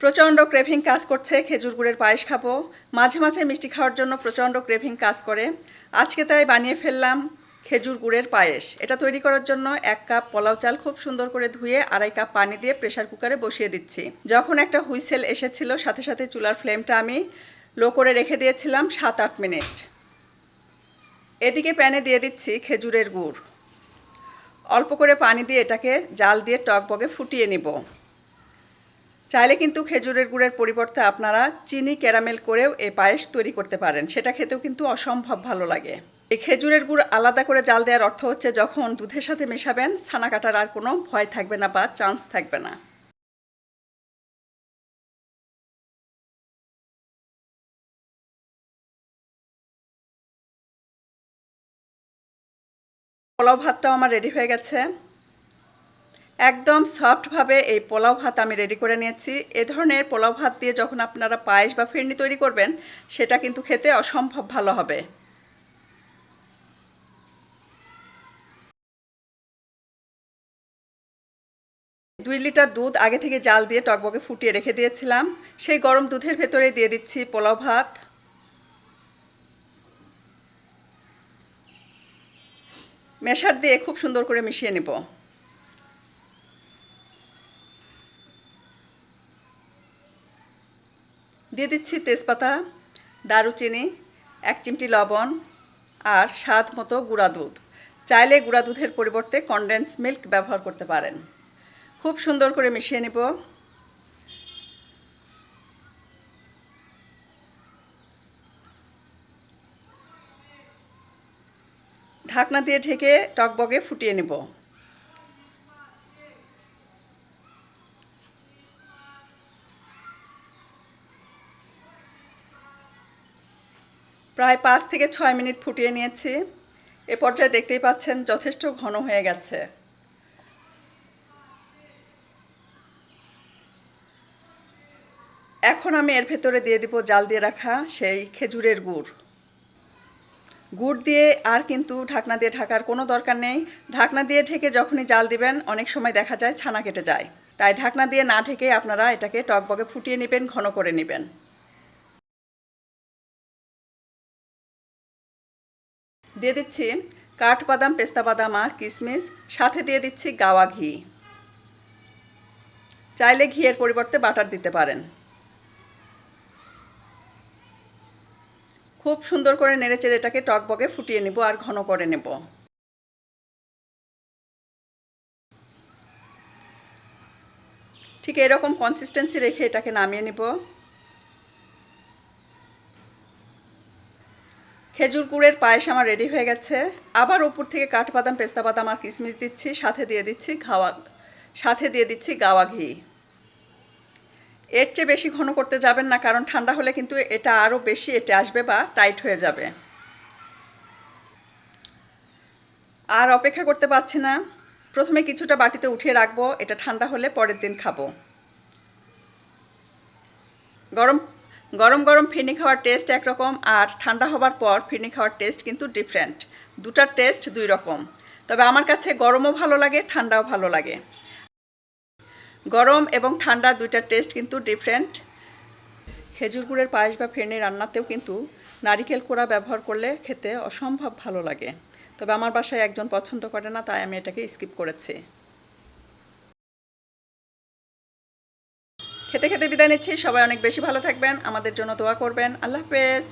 প্রচণ্ড ক্রেভিং কাজ করছে, খেজুর গুড়ের পায়েস খাব। মাঝে মাঝে মিষ্টি খাওয়ার জন্য প্রচণ্ড ক্রেভিং কাজ করে। আজকে তাই বানিয়ে ফেললাম খেজুর গুড়ের পায়েস। এটা তৈরি করার জন্য এক কাপ পোলাও চাল খুব সুন্দর করে ধুয়ে আড়াই কাপ পানি দিয়ে প্রেশার কুকারে বসিয়ে দিচ্ছি। যখন একটা হুইসেল এসেছিল, সাথে সাথে চুলার ফ্লেমটা আমি লো করে রেখে দিয়েছিলাম সাত আট মিনিট। এদিকে প্যানে দিয়ে দিচ্ছি খেজুরের গুড়। অল্প করে পানি দিয়ে এটাকে জাল দিয়ে টকবগে ফুটিয়ে নিব। চাইলে কিন্তু খেজুরের গুড়ের পরিবর্তে আপনারা চিনি, ক্যারামেল করেও এই পায়েস তৈরি করতে পারেন। সেটা খেতেও কিন্তু অসম্ভব ভালো লাগে। এই খেজুরের গুড় আলাদা করে জাল দেওয়ার অর্থ হচ্ছে যখন দুধের সাথে মেশাবেন, ছানা কাটার আর কোনো ভয় থাকবে না বা চান্স থাকবে না। পোলাও ভাতটাও আমার রেডি হয়ে গেছে। একদম সফটভাবে এই পোলাও ভাত আমি রেডি করে নিয়েছি। এ ধরনের পোলাও ভাত দিয়ে যখন আপনারা পায়েস বা ফিরনি তৈরি করবেন, সেটা কিন্তু খেতে অসম্ভব ভালো হবে। দুই লিটার দুধ আগে থেকে জাল দিয়ে টকবকে ফুটিয়ে রেখে দিয়েছিলাম। সেই গরম দুধের ভেতরে দিয়ে দিচ্ছি পোলাও ভাত। মেশার দিয়ে খুব সুন্দর করে মিশিয়ে নেব। দিয়ে দিচ্ছি তেজপাতা, দারুচিনি, এক চিমটি লবণ আর স্বাদ মতো গুঁড়া দুধ। চাইলে গুঁড়া দুধের পরিবর্তে কনডেন্স মিল্ক ব্যবহার করতে পারেন। খুব সুন্দর করে মিশিয়ে নেব। ঢাকনা দিয়ে ঢেকে টকবগে ফুটিয়ে নেব। প্রায় পাঁচ থেকে ছয় মিনিট ফুটিয়ে নিয়েছি। এ পর্যায়ে দেখতেই পাচ্ছেন যথেষ্ট ঘন হয়ে গেছে। এখন আমি এর ভেতরে দিয়ে দিব জাল দিয়ে রাখা সেই খেজুরের গুড়। গুড় দিয়ে আর কিন্তু ঢাকনা দিয়ে ঢাকার কোনো দরকার নেই। ঢাকনা দিয়ে ঢেকে যখনই জাল দিবেন, অনেক সময় দেখা যায় ছানা কেটে যায়। তাই ঢাকনা দিয়ে না ঢেকে আপনারা এটাকে টকবগে ফুটিয়ে নেবেন, ঘন করে নেবেন। দিয়ে দিচ্ছি কাঠবাদাম, পেস্তা বাদাম আর কিশমিশ সাথে দিয়ে দিচ্ছি গাওয়া ঘি। চাইলে ঘিয়ের পরিবর্তে বাটার দিতে পারেন। খুব সুন্দর করে নেড়েচেড়ে এটাকে টকবগে ফুটিয়ে নেব আর ঘন করে নেব। ঠিক এরকম কনসিস্টেন্সি রেখে এটাকে নামিয়ে নেব। খেজুর গুড়ের পায়েস আমার রেডি হয়ে গেছে। আবার উপর থেকে কাঠবাদাম, পেস্তা বাদাম আর কিশমিশ দিচ্ছি, সাথে দিয়ে দিচ্ছি ঘাওয়া, সাথে দিয়ে দিচ্ছি গাওয়া ঘি। এর চেয়ে বেশি ঘন করতে যাবেন না, কারণ ঠান্ডা হলে কিন্তু এটা আরও বেশি, এটে আসবে বা টাইট হয়ে যাবে। আর অপেক্ষা করতে পারছি না। প্রথমে কিছুটা বাটিতে উঠিয়ে রাখব, এটা ঠান্ডা হলে পরের দিন খাব। গরম গরম গরম ফিরনি খাওয়ার টেস্ট একরকম আর ঠান্ডা হবার পর ফিরনি খাওয়ার টেস্ট কিন্তু ডিফারেন্ট দুটার টেস্ট দুই রকম। তবে আমার কাছে গরমও ভালো লাগে, ঠান্ডাও ভালো লাগে। গরম এবং ঠান্ডা দুইটার টেস্ট কিন্তু ডিফারেন্ট খেজুর গুড়ের পায়েস বা ফেরনি রান্নাতেও কিন্তু নারিকেল কোড়া ব্যবহার করলে খেতে অসম্ভব ভালো লাগে। তবে আমার বাসায় একজন পছন্দ করে না, তাই আমি এটাকে স্কিপ করেছি। বিদায় নিচ্ছি। সবাই অনেক বেশি ভালো থাকবেন। আমাদের জন্য দোয়া করবেন। আল্লাহ হাফেজ।